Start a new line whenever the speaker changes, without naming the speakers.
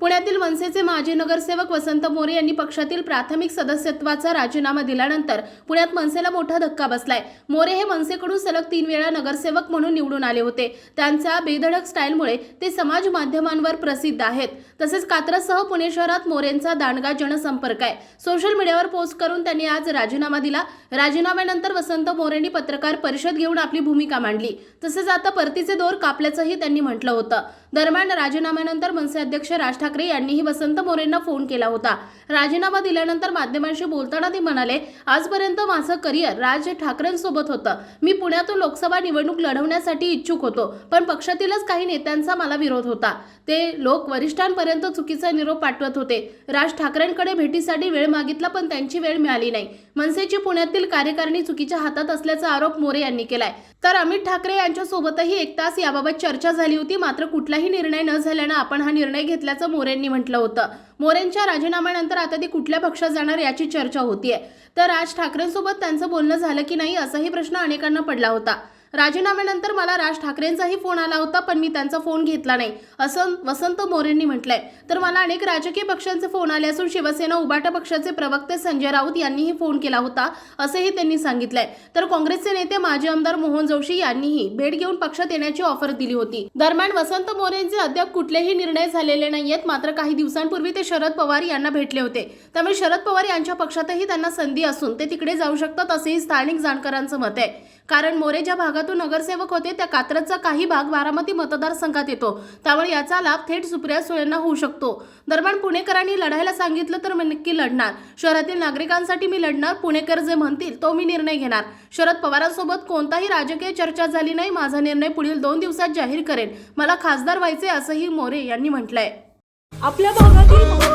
पुण्यातील मनसेचे माजी नगरसेवक वसंत मोरे यांनी पक्षातील प्राथमिक सदस्यत्वाचा राजीनामा दिल्यानंतर पुण्यात मनसेला मोठा धक्का बसलाय. मोरे हे मनसेकडून सलग तीन वेळा नगरसेवक म्हणून निवडून आले होते. त्यांच्या बेधडक स्टाईलमुळे ते समाज माध्यमांवर प्रसिद्ध आहेत. तसेच कात्रजसह पुणे शहरात मोरेंचा दांडगा जनसंपर्क आहे. सोशल मीडियावर पोस्ट करून त्यांनी आज राजीनामा दिला. राजीनाम्यानंतर वसंत मोरेंनी पत्रकार परिषद घेऊन आपली भूमिका मांडली. तसेच आता परतीचे दोर कापल्याचंही त्यांनी म्हटलं होतं. दरम्यान राजीनाम्यानंतर मनसे अध्यक्ष राज ठाकरे यांनीही वसंत मोरेंना फोन केला होता. राजीनामा दिल्यानंतर माध्यमांशी बोलताना ते म्हणाले आजपर्यंत माझं करिअर राज ठाकरेंसोबत होतं. मी पुण्यातून लोकसभा निवडणूक लढवण्यासाठी इच्छुक होतो पण पक्षातीलच काही नेत्यांचा मला विरोध होता. ते लोक वरिष्ठांपर्यंत चुकीचा निरोप पाठवत होते. राज ठाकरेंकडे भेटीसाठी वेळ मागितला पण त्यांची वेळ मिळाली नाही. मनसेची पुण्यातील कार्यकारिणी चुकीच्या हातात असल्याचा आरोप मोरे यांनी केलाय. तर अमित ठाकरे यांच्यासोबतही एक तास याबाबत चर्चा झाली होती. मात्र कुठलाही निर्णय न झाल्यानं आपण हा निर्णय घेतल्याचं मोरेंनी म्हटलं होतं. मोरेंच्या राजीनाम्यानंतर आता ती कुठल्या पक्षात जाणार याची चर्चा होतीये. तर राज ठाकरेंसोबत त्यांचं बोलणं झालं की नाही असाही प्रश्न अनेकांना पडला होता. राजीनाम्यानंतर मला राज ठाकरेंचाही फोन आला होता पण मी त्यांचा फोन घेतला नाही. असं वसंत मोरेंनी म्हटलंय. तर मला अनेक राजकीय पक्षांचे फोन आले असून शिवसेना उबाटा पक्षाचे प्रवक्ते संजय राऊत यांनीही फोन केला होता असेही त्यांनी सांगितलंय. तर काँग्रेसचे नेते माजी आमदार मोहन जोशी यांनीही भेट घेऊन पक्षात येण्याची ऑफर दिली होती. दरम्यान वसंत मोरेंचे अद्याप कुठलेही निर्णय झालेले नाहीयेत मात्र काही दिवसांपूर्वी ते शरद पवार यांना भेटले होते. त्यामुळे शरद पवार यांच्या पक्षातही त्यांना संधी असून ते तिकडे जाऊ शकतात असेही स्थानिक जाणकारांचं मत आहे. कारण मोरे ज्या भागातून नगरसेवक होते त्या कात्रजचा काही भाग बारामती मतदारसंघात येतो. त्यामुळे याचा लाभ थेट सुप्रिया सुळेंना होऊ शकतो. दरम्यान पुणेकरांनी लढायला सांगितलं तर मी नक्की लढणार. शहरातील नागरिकांसाठी मी लढणार पुणेकर जे म्हणतील तो मी निर्णय घेणार. शरद पवारांसोबत कोणताही राजकीय चर्चा झाली नाही माझा निर्णय पुढील दोन दिवसात जाहीर करेन. मला खासदार व्हायचे असंही मोरे यांनी म्हटलंय.
आपल्या भागातील